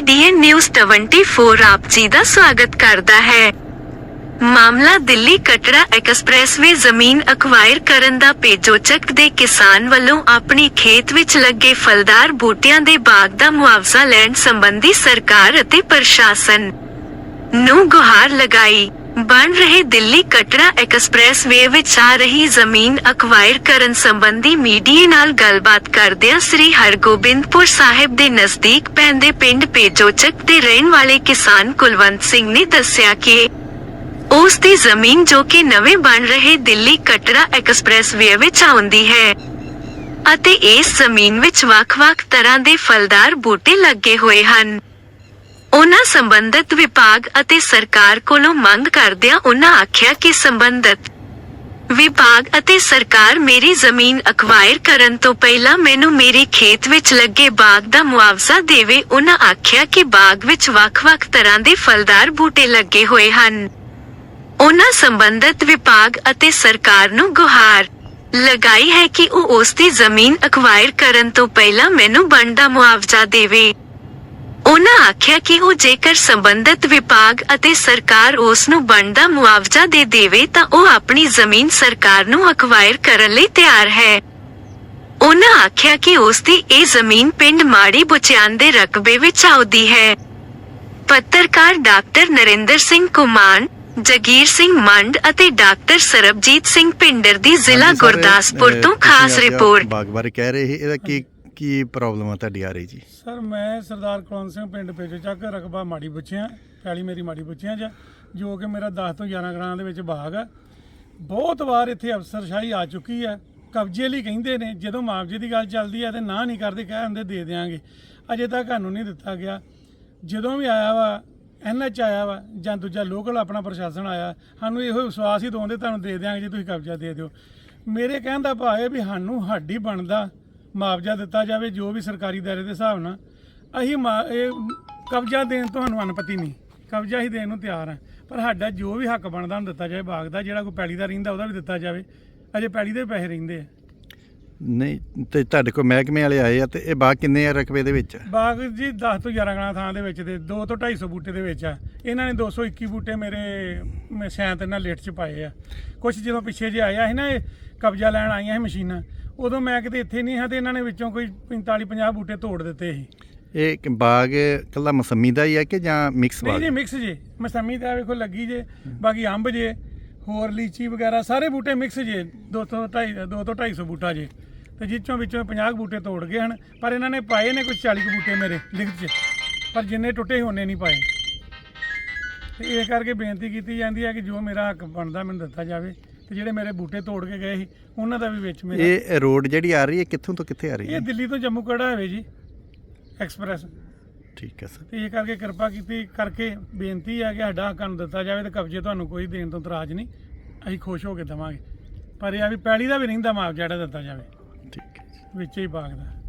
ਪੀਡੀਐਨ news 24 ਆਪ ਜੀ ਦਾ ਸਵਾਗਤ ਕਰਦਾ ਹੈ। ਮਾਮਲਾ ਦਿੱਲੀ ਕਟੜਾ ਐਕਸਪ੍ਰੈਸਵੇ ਜ਼ਮੀਨ ਅਕਵਾਇਰ ਕਰਨ ਦਾ ਪੇਜੋਚਕ ਦੇ ਕਿਸਾਨ ਵੱਲੋਂ ਆਪਣੀ ਖੇਤ ਵਿੱਚ ਲੱਗੇ ਫਲਦਾਰ ਬੂਟਿਆਂ ਦੇ ਬਾਗ ਦਾ ਮੁਆਵਜ਼ਾ ਲੈਣ ਸੰਬੰਧੀ ਸਰਕਾਰ ਅਤੇ ਪ੍ਰਸ਼ਾਸਨ ਨੂੰ ਗੁਹਾਰ ਲਗਾਈ। ਬਣ ਰਹੇ ਦਿੱਲੀ ਕਟੜਾ ਐਕਸਪ੍ਰੈਸਵੇ ਵਿੱਚ ਆ ਰਹੀ ਜ਼ਮੀਨ ਅਕਵਾਇਰ ਕਰਨ ਸੰਬੰਧੀ ਮੀਡੀਆ ਨਾਲ ਗੱਲਬਾਤ ਕਰਦਿਆਂ ਸ੍ਰੀ ਹਰਗੋਬਿੰਦਪੁਰ ਸਾਹਿਬ ਦੇ ਨਜ਼ਦੀਕ ਪੈਂਦੇ ਪਿੰਡ ਪੇਜੋਚਕ ਦੇ ਰਹਿਣ ਵਾਲੇ ਕਿਸਾਨ ਕੁਲਵੰਤ ਸਿੰਘ ਨੇ ਦੱਸਿਆ ਕਿ ਉਸ ਦੀ ਜ਼ਮੀਨ ਜੋ ਕਿ ਨਵੇਂ ਬਣ ਰਹੇ ਦਿੱਲੀ ਕਟੜਾ ਐਕਸਪ੍ਰੈਸਵੇ ਵਿੱਚ ਆਉਂਦੀ ਹੈ ਅਤੇ ਇਸ ਜ਼ਮੀਨ ਵਿੱਚ ਵੱਖ-ਵੱਖ ਤਰ੍ਹਾਂ ਦੇ ਫਲਦਾਰ ਬੂਟੇ ਲੱਗੇ ਹੋਏ ਹਨ। ਉਨ੍ਹਾਂ ਸੰਬੰਧਿਤ ਵਿਭਾਗ ਅਤੇ ਸਰਕਾਰ ਕੋਲੋਂ ਮੰਗ ਕਰਦਿਆਂ ਉਨ੍ਹਾਂ ਆਖਿਆ ਕਿ ਸੰਬੰਧਿਤ ਵਿਭਾਗ ਅਤੇ ਸਰਕਾਰ ਮੇਰੀ ਜ਼ਮੀਨ ਅਕਵਾਇਰ ਕਰਨ ਤੋਂ ਪਹਿਲਾਂ ਮੈਨੂੰ ਮੇਰੇ ਖੇਤ ਵਿੱਚ ਲੱਗੇ ਬਾਗ ਦਾ ਮੁਆਵਜ਼ਾ ਦੇਵੇ, ਉਹਨਾਂ ਆਖਿਆ ਕਿ ਬਾਗ ਵਿੱਚ ਵੱਖ-ਵੱਖ ਤਰ੍ਹਾਂ ਦੇ ਫਲਦਾਰ ਬੂਟੇ ਲੱਗੇ ਹੋਏ ਹਨ। ਉਹਨਾਂ ਸੰਬੰਧਿਤ ਵਿਭਾਗ ਅਤੇ ਸਰਕਾਰ ਨੂੰ ਗੁਹਾਰ ਲਗਾਈ ਹੈ ਕਿ ਉਹ ਉਸ ਦੀ ਜ਼ਮੀਨ ਅਕਵਾਇਰ ਕਰਨ ਤੋਂ ਪਹਿਲਾਂ ਮੈਨੂੰ ਬਣਦਾ ਮੁਆਵਜ਼ਾ ਦੇਵੇ। ਉਹਨਾਂ ਆਖਿਆ ਕਿ ਉਹ ਜੇਕਰ ਸੰਬੰਧਿਤ ਵਿਭਾਗ ਅਤੇ ਸਰਕਾਰ ਉਸ ਨੂੰ ਬਣਦਾ ਮੁਆਵਜ਼ਾ ਦੇ ਦੇਵੇ ਤਾਂ ਉਹ ਆਪਣੀ ਜ਼ਮੀਨ ਸਰਕਾਰ ਨੂੰ ਅਕਵਾਇਰ ਕਰਨ ਲਈ ਤਿਆਰ ਹੈ। ਉਹਨਾਂ ਆਖਿਆ ਕਿ ਉਸ ਦੀ ਇਹ ਜ਼ਮੀਨ ਪਿੰਡ ਮਾੜੀ ਬੁਚਿਆਨ ਦੇ ਰਕਬੇ ਵਿੱਚ ਆਉਂਦੀ ਹੈ। ਪੱਤਰਕਾਰ ਡਾਕਟਰ ਨਰਿੰਦਰ ਸਿੰਘ ਕੁਮਾਨ ਜਗੀਰ ਸਿੰਘ ਮੰਡ ਅਤੇ ਡਾਕਟਰ ਸਰਬਜੀਤ ਸਿੰਘ ਪਿੰਡਰ ਦੀ ਜ਼ਿਲ੍ਹਾ ਗੁਰਦਾਸਪੁਰ ਤੋਂ ਖਾਸ ਰਿਪੋਰਟ। ਬਾਗ ਬਾਰੇ ਕਹਿ ਰਹੇ ਇਹਦਾ ਕੀ ਕੀ ਪ੍ਰੋਬਲਮ ਆ ਤੁਹਾਡੀ ਆ ਰਹੀ ਜੀ? ਸਰ, ਮੈਂ ਸਰਦਾਰ ਕੁਲਵੰਤ ਸਿੰਘ ਪਿੰਡ ਪੇਜੋ ਚੱਕ ਰਕਬਾ ਮਾੜੀ ਬੁੱਚਿਆਂ ਪੈਲੀ ਮੇਰੀ ਮਾੜੀ ਬੁੱਚਿਆਂ ਚ ਜੋ ਕਿ ਮੇਰਾ 10 ਤੋਂ 11 ਗ੍ਰਾਂ ਦੇ ਵਿੱਚ ਬਾਗ ਆ। ਬਹੁਤ ਵਾਰ ਇੱਥੇ ਅਫਸਰਸ਼ਾਹੀ ਆ ਚੁੱਕੀ ਆ, ਕਬਜ਼ੇ ਲਈ ਕਹਿੰਦੇ ਨੇ, ਜਦੋਂ ਮੁਆਵਜ਼ੇ ਦੀ ਗੱਲ ਚੱਲਦੀ ਹੈ ਤੇ ਨਾ ਨਹੀਂ ਕਰਦੇ, ਕਹਿ ਦਿੰਦੇ ਦੇ ਦਿਆਂਗੇ। ਅਜੇ ਤੱਕ ਸਾਨੂੰ ਨਹੀਂ ਦਿੱਤਾ ਗਿਆ। ਜਦੋਂ ਵੀ ਆਇਆ ਵਾ ਐਨਐਚ ਆਇਆ ਵਾ, ਜਾਂ ਦੂਜਾ ਲੋਕਲ ਆਪਣਾ ਪ੍ਰਸ਼ਾਸਨ ਆਇਆ, ਸਾਨੂੰ ਇਹੋ ਵਿਸ਼ਵਾਸ ਹੀ ਦਵਾਉਂਦੇ, ਤੁਹਾਨੂੰ ਦੇ ਦਿਆਂਗੇ ਜੇ, ਤੁਸੀਂ ਕਬਜ਼ਾ ਦੇ ਦਿਓ। ਮੇਰੇ ਕਹਿਣ ਦਾ ਭਾਵ ਹੈ ਵੀ ਸਾਨੂੰ ਸਾਡੀ ਬਣਦਾ। ਮੁਆਵਜ਼ਾ ਦਿੱਤਾ ਜਾਵੇ ਜੋ ਵੀ ਸਰਕਾਰੀ ਦਾਇਰੇ ਦੇ ਹਿਸਾਬ ਨਾਲ। ਅਸੀਂ ਮਾ- ਇਹ ਕਬਜ਼ਾ ਦੇਣ ਤੁਹਾਨੂੰ ਸਾਨੂੰ ਅਨਪਤੀ ਨਹੀਂ। ਕਬਜ਼ਾ ਹੀ ਦੇਣ ਨੂੰ ਤਿਆਰ ਹਾਂ ਪਰ ਸਾਡਾ ਜੋ ਵੀ ਹੱਕ ਬਣਦਾ ਉਹਨੂੰ ਦਿੱਤਾ ਜਾਵੇ। ਬਾਗ ਦਾ ਜਿਹੜਾ ਕੋਈ ਪੈਲੀ ਦਾ ਰਹਿੰਦਾ ਉਹਦਾ ਵੀ ਦਿੱਤਾ ਜਾਵੇ। ਅਜੇ ਪੈਲੀ ਦੇ ਪੈਸੇ ਰਹਿੰਦੇ ਆ। ਨਹੀਂ ਤੇ ਤੁਹਾਡੇ ਕੋਲ ਮਹਿਕਮੇ ਵਾਲੇ ਆਏ ਆ ਤੇ ਇਹ ਬਾਗ ਕਿੰਨੇ ਆ ਰਕਬੇ ਦੇ ਵਿੱਚ? ਬਾਗ ਜੀ 10 ਤੋਂ 11 ਗਣਾ ਥਾਂ ਦੇ ਵਿੱਚ ਤੇ 2 ਤੋਂ 250 ਬੂਟੇ ਦੇ ਵਿੱਚ ਆ। ਇਹਨਾਂ ਨੇ 221 ਬੂਟੇ ਮੇਰੇ ਸ਼ਾਇਦ ਇਹਨਾਂ ਲਿਸਟ 'ਚ ਪਾਏ ਆ। ਕੁਝ ਜਦੋਂ ਪਿੱਛੇ ਜੇ ਆਇਆ ਸੀ ਨਾ ਇਹ ਕਬਜ਼ਾ ਲੈਣ ਆਈਆਂ ਸੀ ਮਸ਼ੀਨਾਂ ਉਦੋਂ ਮੈਂ ਕਿਤੇ ਇੱਥੇ ਨਹੀਂ ਹਾਂ ਤੇ ਇਹਨਾਂ ਨੇ ਵਿੱਚੋਂ ਕੋਈ 45 50 ਬੂਟੇ ਤੋੜ ਦਿੱਤੇ ਸੀ। ਇਹ ਇੱਕ ਬਾਗ ਕੱਲਾ ਮਸੰਮੀ ਦਾ ਹੀ ਹੈ ਕਿ ਜਾਂ ਮਿਕਸ ਨਹੀਂ ਬਾਗ ਜੀ ਮਿਕਸ ਜੇ। ਮਸੰਮੀ ਤਾਂ ਵੇਖੋ ਲੱਗੀ ਜੇ ਬਾਕੀ ਅੰਬ ਜੇ ਹੋਰ ਲੀਚੀ ਵਗੈਰਾ ਸਾਰੇ ਬੂਟੇ ਮਿਕਸ ਜੇ 200 250 2 ਤੋਂ 250 ਬੂਟਾ ਜੇ। ਤੇ ਜਿੱਚੋਂ ਵਿੱਚੋਂ 50 ਬੂਟੇ ਤੋੜ ਗਏ ਹਨ ਪਰ ਇਹਨਾਂ ਨੇ ਪਾਏ ਨੇ ਕੁਝ 40 ਕੁ ਬੂਟੇ ਮੇਰੇ ਲਿਖਤ 'ਚ ਪਰ ਜਿੰਨੇ ਟੁੱਟੇ ਹੋਣੇ ਨਹੀਂ ਪਾਏ। ਤੇ ਇਹ ਕਰਕੇ ਬੇਨਤੀ ਕੀਤੀ ਜਾਂਦੀ ਹੈ ਕਿ ਜੋ ਮੇਰਾ ਹੱਕ ਬਣਦਾ ਮੈਨੂੰ ਦਿੱਤਾ ਜਾਵੇ ਤੇ ਜਿਹੜੇ ਮੇਰੇ ਬੂਟੇ ਤੋੜ ਕੇ ਗਏ ਸੀ ਉਹਨਾਂ ਦਾ ਵੀ ਵਿੱਚ ਮੇਰਾ ਇਹ ਰੋਡ ਜਿਹੜੀ ਆ ਰਹੀ ਹੈ ਕਿੱਥੋਂ ਤੋਂ ਕਿੱਥੇ ਆ ਰਹੀ ਇਹ ਹੈ ਦਿੱਲੀ ਤੋਂ ਜੰਮੂ ਕੜਾ ਹੋਵੇ ਜੀ ਐਕਸਪ੍ਰੈਸ। ਠੀਕ ਹੈ ਸਰ। ਤੇ ਇਹ ਕਰਕੇ ਕਿਰਪਾ ਕੀਤੀ ਕਰਕੇ ਬੇਨਤੀ ਹੈ ਕਿ ਸਾਡਾ ਹੱਕ ਨੂੰ ਦਿੱਤਾ ਜਾਵੇ ਤੇ ਕਬਜ਼ੇ ਤੁਹਾਨੂੰ ਕੋਈ ਦੇਣ ਤੋਂ ਇਤਰਾਜ਼ ਨਹੀਂ। ਅਸੀਂ ਖੁਸ਼ ਹੋ ਕੇ ਦੇਵਾਂਗੇ। ਪਰ ਇਹ ਆ ਵੀ ਪੈਲੀ ਦਾ ਵੀ ਰਹਿੰਦਾ ਮੁਆਵਜ਼ਾ ਜਿਹੜਾ ਦਿੱਤਾ ਜਾਵੇ। ਠੀਕ ਹੈ। ਵਿੱਚ ਹੀ ਬਾਗ ਦਾ।